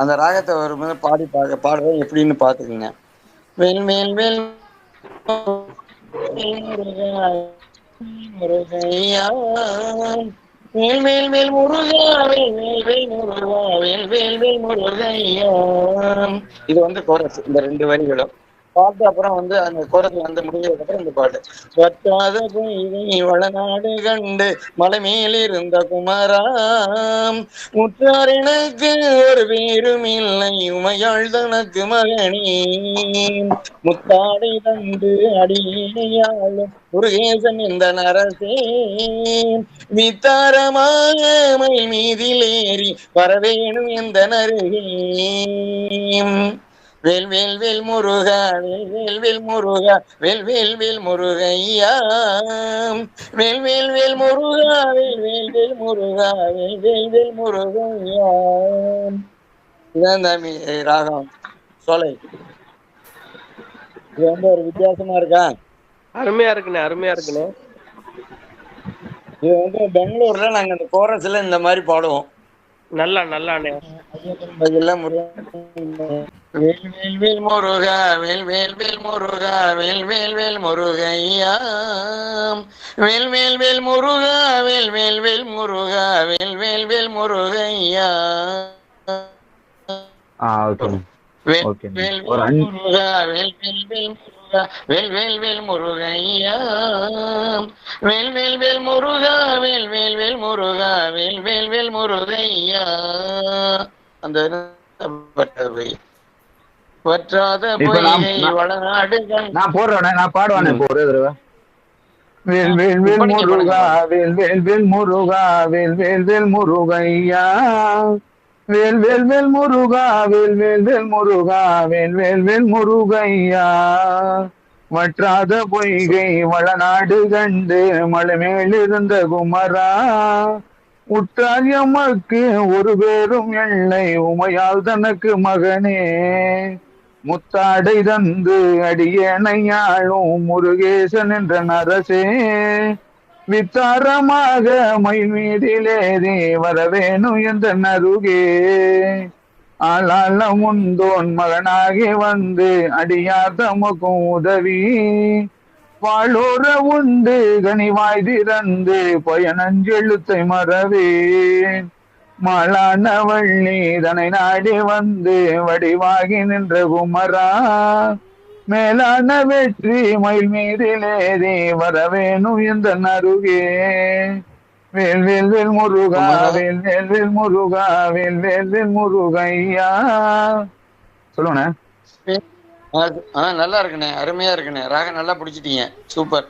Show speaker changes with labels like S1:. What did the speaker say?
S1: அந்த ராகத்தை வரும்போது பாடி பாக்க பாடுறது எப்படின்னு பாத்துக்குங்க மேல் மேல் மேல் மேல் முருகையா வேல் வேல் வேல் முருகா வேல் வேல் வேல் முருகா வேல் வேல் வேல் முருகையா இது வந்து கோரஸ் இந்த ரெண்டு வரிகளும். பாட்டு அப்புறம் வந்து அந்த குரல் வந்து முடிஞ்சதுக்கு அப்புறம் இந்த பாட்டு வற்றாத பொய்கை வளநாடு கண்டு மலை மேல் இருந்த குமராம். முற்றார் எனக்கு ஒரு பேரும் இல்லை உமையாள் தனக்கு மகனே. முத்தாடை தந்து அடியாளும் முருகேசன் இந்த நரசே. வித்தாரமாக மயில் மீதிலேறி வரவேணும் எந்த நருகே. வேல் வேல் வேல் முருகா வேல் வேல் வேல் முருகா வேல் வேல் வேல் முருகையா. வேல் வேல் வேல் முருகா வேல் வேல் வேல் முருகா வேல் வேல் வேல் முருகையா. இதான் தாமி ராகம் சோலை. இது வந்து ஒரு வித்தியாசமா இருக்கா?
S2: அருமையா இருக்குண்ணே அருமையா இருக்குண்ணே.
S1: இது வந்து பெங்களூர்ல நாங்க இந்த கோரஸ்ல இந்த மாதிரி பாடுவோம்.
S2: நல்லா நல்லாண்ணே.
S1: வேல் வேல் வேல் முருகா வேல் வேல் வேல் முருகா வேல் வேல் வேல் முருகையா வேல் வேல் வேல் முருகா வேல் வேல் வேல் முருகா வேல் வேல் வேல் முருகையா
S3: ஆ ஓகே
S1: வேல் வேல் முருகா வேல் வேல் வேல் முருகா வேல் வேல் வேல் முருகையா வேல் வேல் வேல் முருகா வேல் வேல் வேல் முருகா வேல் வேல் வேல் முருகையா அந்த போய் வற்றாத
S3: நான் போடுறேனே நான் பாடுவானே ஒரே தடவை. வேல் வேல் வேல் முருகா. வேல் வேல் வேல் முருகா வேல் வேல் வேல் முருகையா. வேல் வேல் வேல் முருகா வேல் வேல் வேல் முருகா வேல் வேல் வேல் முருகையா. வற்றாத பொய்கை வளநாடு கண்டு மலை மேலிருந்த குமரா. உற்றால் எமக்கு ஒரு பேரும் எல்லை உமையால் தனக்கு மகனே. முத்தாடை தந்து அடியேனையாளும் முருகேசன் என்ற நரசே. வித்தாரமாக மயில் மீதிலேறி வரவேணும் என்ற நருகே. ஆளால முந்தோன் மகனாகி வந்து அடியார் தமக்கும் உதவி. வாழோர உண்டு கனிவாய் திறந்து பயனஞ்செழுத்தை மறவேன். மாளான வள்ளி தனை நாடி வந்து வடிவாகி நின்ற குமரா. மேலான வெற்றி மயில் மீதிலேறி வரவேணும் இந்த நருகே வேல் வேல் வேல் முருகா வேல் வேல் வேல் முருகா வேல் வேல் வேல் முருகையா. சொல்லுங்கண்ணே.
S1: நல்லா இருக்குண்ணே அருமையா இருக்குண்ணே. ராகம் நல்லா பிடிச்சிட்டீங்க. சூப்பர்.